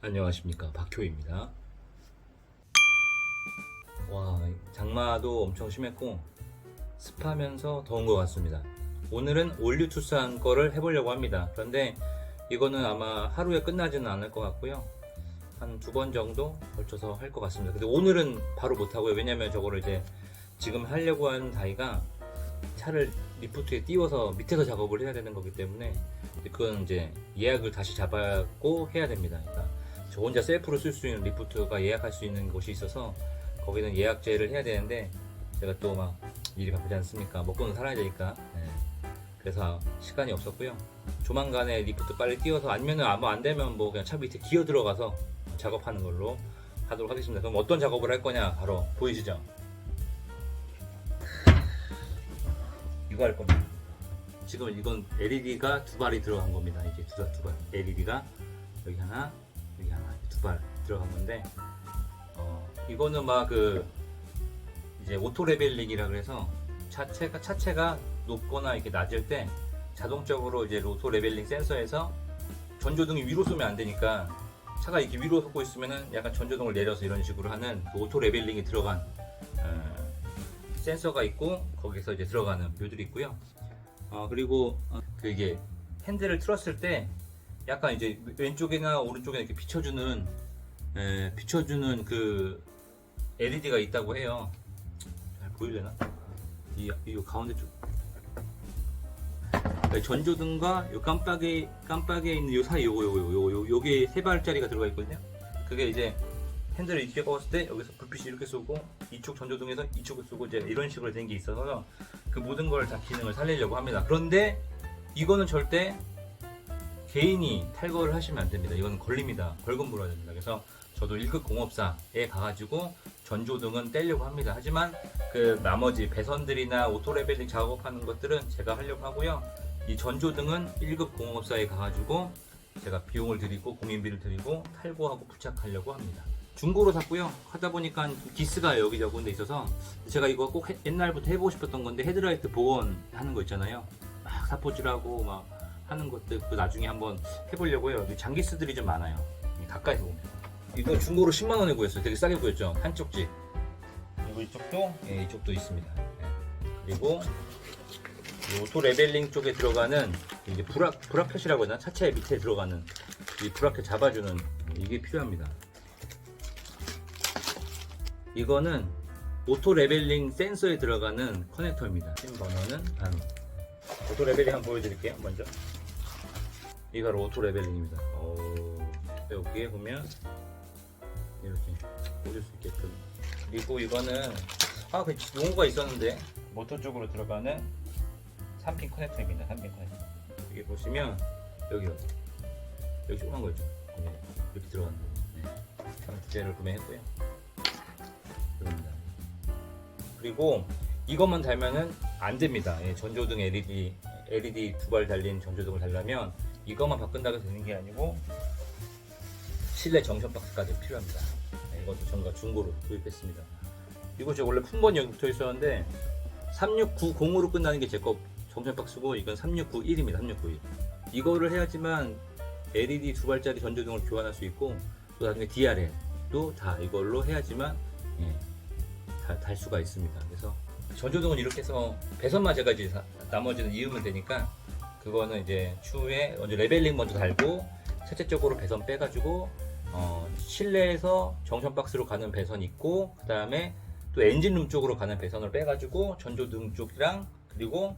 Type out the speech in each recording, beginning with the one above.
안녕하십니까 박효입니다. 와 장마도 엄청 심했고 습하면서 더운 것 같습니다. 오늘은 올류투스한 거를 해보려고 합니다. 그런데 이거는 아마 하루에 끝나지는 않을 것 같고요. 한 두 번 정도 걸쳐서 할 것 같습니다. 근데 오늘은 바로 못 하고요. 왜냐면 저거를 이제 지금 하려고 하는 다이가 차를 리프트에 띄워서 밑에서 작업을 해야 되는 거기 때문에 그건 이제 예약을 다시 잡았고 해야 됩니다. 그러니까 저 혼자 셀프로 쓸 수 있는 리프트가 예약할 수 있는 곳이 있어서 거기는 예약제를 해야 되는데 제가 또 막 일이 바쁘지 않습니까? 먹고는 살아야 되니까. 네. 그래서 시간이 없었고요. 조만간에 리프트 빨리 띄워서 아니면 아무 안 되면 뭐 그냥 차 밑에 기어 들어가서 작업하는 걸로 하도록 하겠습니다. 그럼 어떤 작업을 할 거냐 바로 보이시죠? 이거 할 겁니다. 지금 이건 LED가 두 발이 들어간 겁니다. 이게 두, 두 발. LED가 여기 하나, 두 발 들어간 건데, 어, 이거는 막 그, 이제 오토 레벨링이라 그래서 차체가, 차체가 높거나 이렇게 낮을 때 자동적으로 이제 오토 레벨링 센서에서 전조등이 위로 쏘면 안 되니까 차가 이렇게 위로 솟고 있으면은 약간 전조등을 내려서 이런 식으로 하는 그 오토 레벨링이 들어간 어, 센서가 있고 거기서 이제 들어가는 뷰들이 있고요. 어, 그리고 어, 그게 핸들을 틀었을 때 약간 이제 왼쪽이나 오른쪽에 이렇게 비춰주는 에, 비춰주는 그 LED가 있다고 해요. 잘 보이려나? 이, 이 가운데 쪽. 그러니까 전조등과 요 깜빡이 깜빡이에 있는 요 사이 요거 요거 요거 요 요게 세 발짜리가 들어가 있거든요. 그게 이제 핸들을 이렇게 꺾었을 때 여기서 불빛이 이렇게 쏘고 이쪽 전조등에서 이쪽을 쏘고 이제 이런 식으로 된 게 있어서 그 모든 걸 다 기능을 살리려고 합니다. 그런데 이거는 절대 개인이 탈거를 하시면 안 됩니다. 이건 걸립니다. 벌금 물어야 됩니다. 그래서 저도 1급 공업사에 가가지고 전조등은 떼려고 합니다. 하지만 그 나머지 배선들이나 오토레벨링 작업하는 것들은 제가 하려고 하고요. 이 전조등은 1급 공업사에 가가지고 제가 비용을 드리고 공인비를 드리고 탈거하고 부착하려고 합니다. 중고로 샀고요. 하다 보니까 기스가 여기저기 데 있어서 제가 이거 꼭 해- 옛날부터 해보고 싶었던 건데 헤드라이트 복원하는 거 있잖아요. 막 사포질하고 막 하는 것들 그 나중에 한번 해보려고요. 장기스들이 좀 많아요. 가까이서 보면. 이거 중고로 10만 원에 구했어요. 되게 싸게 구했죠. 한쪽 집. 그리고 이쪽도 예, 이쪽도 있습니다. 예. 그리고 이 오토 레벨링 쪽에 들어가는 이제 브라 브라켓이라고 하나 차체 밑에 들어가는 이 브라켓 잡아주는 이게 필요합니다. 이거는 오토 레벨링 센서에 들어가는 커넥터입니다. 핀 번호는 반. 오토 레벨링 한번 보여드릴게요. 먼저. 이가 오토 레벨링입니다. 오, 여기에 보면 이렇게 보실 수 있게끔. 그리고 이거는 아, 그 용어가 있었는데 모터 쪽으로 들어가는 3핀 커넥터입니다. 3핀 커넥터. 여기 보시면 여기요. 여기 조그만 거 있죠. 네, 이렇게 들어가는 거. 네. 두 개를 구매했고요. 이겁니다. 그리고 이것만 달면은 안 됩니다. 예, 전조등 LED LED 두 발 달린 전조등을 달려면 이것만 바꾼다고 되는 게 아니고 실내 정션 박스까지 필요합니다. 네, 이것도 전가 중고로 구입했습니다. 저 원래 품번이 여기 붙어 있었는데 3690으로 끝나는 게 제 거 정션 박스고 이건 3691입니다. 3691. 이거를 해야지만 LED 두 발짜리 전조등을 교환할 수 있고 또 나중에 DRL도 다 이걸로 해야지만 예, 다, 달 수가 있습니다. 그래서 전조등은 이렇게 해서 배선만 제가 이제 사- 나머지는 이으면 되니까 그거는 이제 추후에 먼저 레벨링 먼저 달고 첫째적으로 배선 빼가지고 어, 실내에서 정션 박스로 가는 배선 있고 그 다음에 또 엔진룸 쪽으로 가는 배선을 빼가지고 전조등 쪽이랑 그리고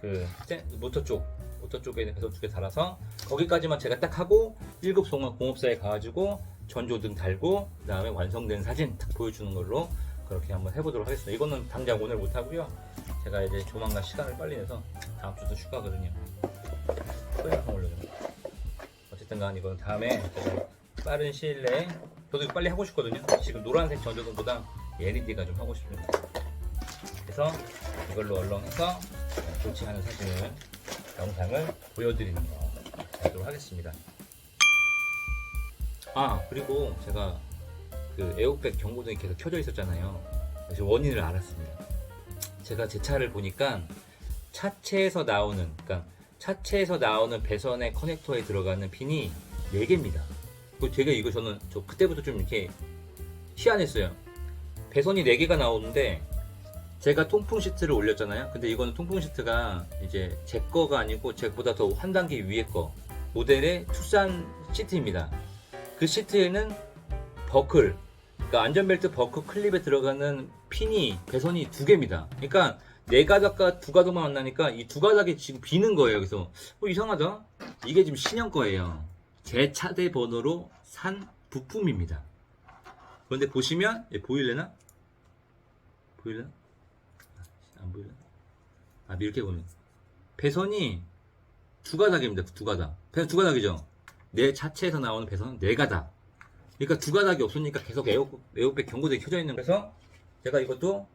그 센- 모터 쪽 모터 쪽에 있는 배선 두개 달아서 거기까지만 제가 딱 하고 1급 송화 공업사에 가가지고 전조등 달고 그 다음에 완성된 사진 딱 보여주는 걸로 그렇게 한번 해보도록 하겠습니다. 이거는 당장 오늘 못 하고요. 제가 이제 조만간 시간을 빨리 내서 다음 주도 휴가거든요. 토요일 한 올려요. 어쨌든 간 이건 다음에 빠른 시일 내에 저도 빨리 하고 싶거든요. 지금 노란색 전조등보다 LED가 좀 하고 싶습니다. 그래서 이걸로 얼렁해서 조치하는 사진을 영상을 보여드리는 거 하도록 하겠습니다. 아 그리고 제가 그 에어백 경고등이 계속 켜져 있었잖아요. 그래서 원인을 알았습니다. 제가 제 차를 보니까 차체에서 나오는 그러니까 차체에서 나오는 배선의 커넥터에 들어가는 핀이 4개입니다. 그 되게 이거 저는 저 그때부터 좀 이렇게 희한했어요. 배선이 4개가 나오는데 제가 통풍 시트를 올렸잖아요. 근데 이거는 통풍 시트가 이제 제 거가 아니고 제보다 더 한 단계 위에 거 모델의 투싼 시트입니다. 그 시트에는 버클, 그러니까 안전벨트 버클 클립에 들어가는 핀이 배선이 두 개입니다. 그러니까 네 가닥과 두 가닥만 만나니까 이 두 가닥이 지금 비는 거예요. 그래서 어, 이상하다. 이게 지금 신형 거예요. 제 차대 번호로 산 부품입니다. 그런데 보시면 예, 보일래나? 보일래나? 아, 안 보일래나? 아 이렇게 보면 배선이 두 가닥입니다. 두 가닥. 배선 두 가닥이죠. 내 자체에서 나오는 배선은 네 가닥. 그러니까 두 가닥이 없으니까 계속 에어, 에어백 경고등이 켜져 있는 거예요. 그래서 제가 이것도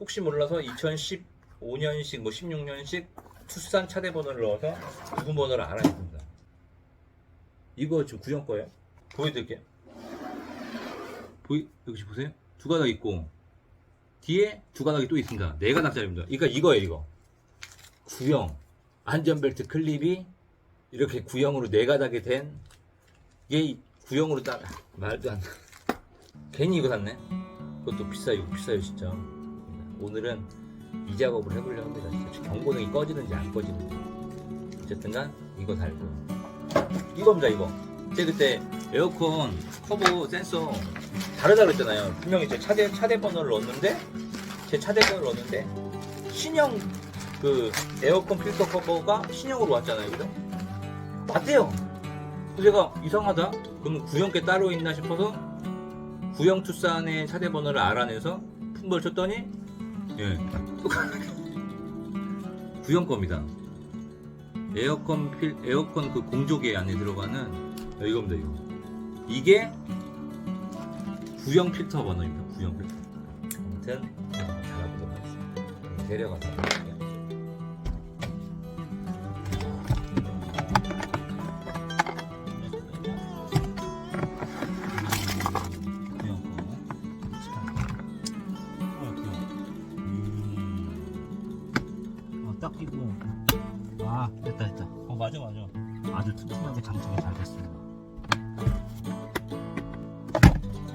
혹시 몰라서 2015년식 뭐 16년식 투싼 차대 번호를 넣어서 부분 번호를 알아냈습니다. 이거 지금 구형 거예요. 보여드릴게요. 보이 여기 보세요. 두 가닥 있고 뒤에 두 가닥이 또 있습니다. 네 가닥짜리입니다. 그러니까 이거예요, 이거. 구형 안전벨트 클립이 이렇게 구형으로 네 가닥이 된 이게 구형으로 딱 말도 안 돼. 괜히 이거 샀네. 그것도 비싸 이거 비싸요 진짜. 오늘은 이 작업을 해보려고 합니다. 경고등이 꺼지는지 안 꺼지는지. 어쨌든간 이거 달고 이겁니다 이거. 제가 그때 에어컨 커버 센서 다르다 그랬잖아요. 분명히 제 차대 차대 번호를 넣었는데 제 차대 번호를 넣었는데 신형 그 에어컨 필터 커버가 신형으로 왔잖아요, 그죠? 맞대요. 제가 이상하다. 그럼 구형 게 따로 있나 싶어서 구형 투싼의 차대 번호를 알아내서 품벌 쳤더니 예 구형 겁니다. 에어컨 필 에어컨 그 공조기 안에 들어가는 어, 이겁니다 이거. 이게 구형 필터 번호입니다. 구형 필터. 아무튼 제가 달아보도록 하겠습니다. 데려가서 아, 됐다, 됐다. 어, 맞아, 맞아. 아주 튼튼하게 장착이 잘 됐습니다.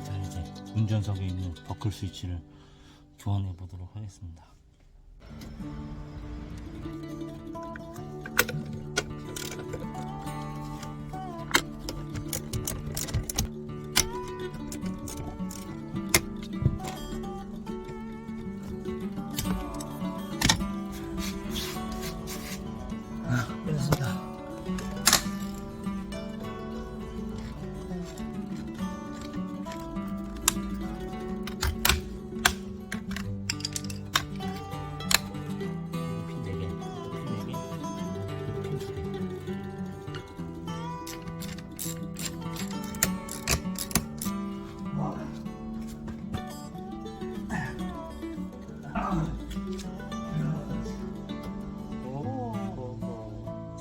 자, 이제 운전석에 있는 버클 스위치를 교환해 보도록 하겠습니다.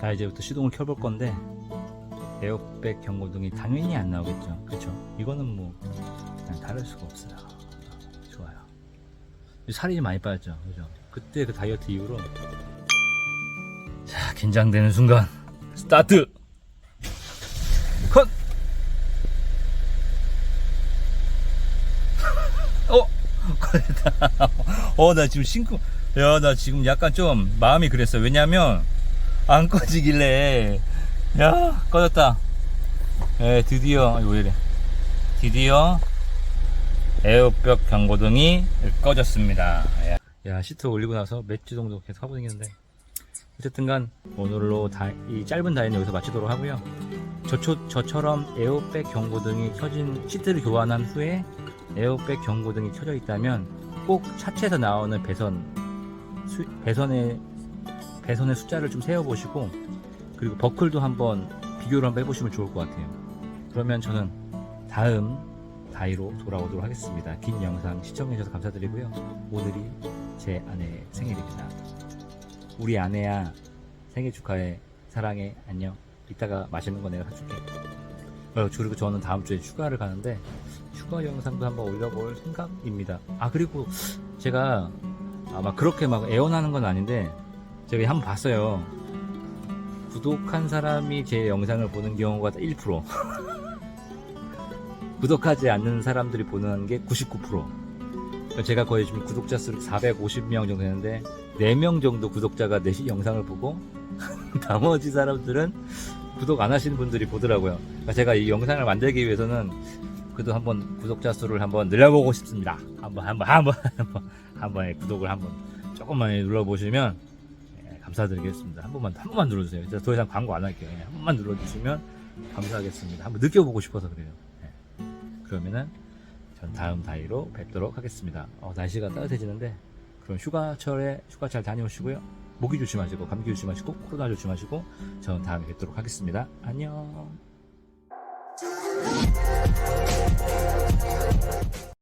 자 이제부터 시동을 켜볼 건데 에어백 경고등이 당연히 안 나오겠죠. 그렇죠 이거는 뭐 그냥 다를 수가 없어요. 좋아요. 살이 좀 많이 빠졌죠. 그죠? 그때 그 다이어트 이후로. 자 긴장되는 순간 스타트! 컷! 어? 어나 지금 싱크 야나 지금 약간 좀 마음이 그랬어. 왜냐면 안 꺼지길래. 야 꺼졌다. 예 드디어 이거 왜 이래. 드디어 에어백 경고등이 꺼졌습니다. 야, 야 시트 올리고 나서 몇 주 정도 계속 하고 다녔는데. 어쨌든간 오늘로 다, 이 짧은 다이는 여기서 마치도록 하고요. 저초, 저처럼 에어백 경고등이 켜진 시트를 교환한 후에 에어백 경고등이 켜져 있다면 꼭 차체에서 나오는 배선 수- 배선의 배선의 숫자를 좀 세어보시고 그리고 버클도 한번 비교를 한번 해보시면 좋을 것 같아요. 그러면 저는 다음 다이로 돌아오도록 하겠습니다. 긴 영상 시청해주셔서 감사드리고요. 오늘이 제 아내의 생일입니다. 우리 아내야 생일 축하해 사랑해 안녕 이따가 맛있는 거 내가 사줄게 어, 그리고 저는 다음 주에 휴가를 가는데 휴가 영상도 한번 올려볼 생각입니다 아 그리고 제가 아마 그렇게 막 애원하는 건 아닌데 제가 한번 봤어요. 구독한 사람이 제 영상을 보는 경우가 1%. 구독하지 않는 사람들이 보는 게 99%. 제가 거의 지금 구독자 수 450명 정도 되는데 4명 정도 구독자가 내 시- 영상을 보고 나머지 사람들은 구독 안 하시는 분들이 보더라고요. 그러니까 제가 이 영상을 만들기 위해서는 그래도 한번 구독자 수를 한번 늘려보고 싶습니다. 한번 한번 한번 한번 한번 구독을 한번 조금만 눌러보시면 예, 감사드리겠습니다. 한 번만 한 번만 눌러주세요. 진짜 더 이상 광고 안 할게요. 한 번만 눌러주시면 감사하겠습니다. 한번 느껴보고 싶어서 그래요. 예. 그러면은 전 다음 다이로 뵙도록 하겠습니다. 어, 날씨가 따뜻해지는데 그럼 휴가철에 휴가 잘 다녀오시고요. 모기 조심하시고 감기 조심하시고 코로나 조심하시고 저는 다음에 뵙도록 하겠습니다. 안녕.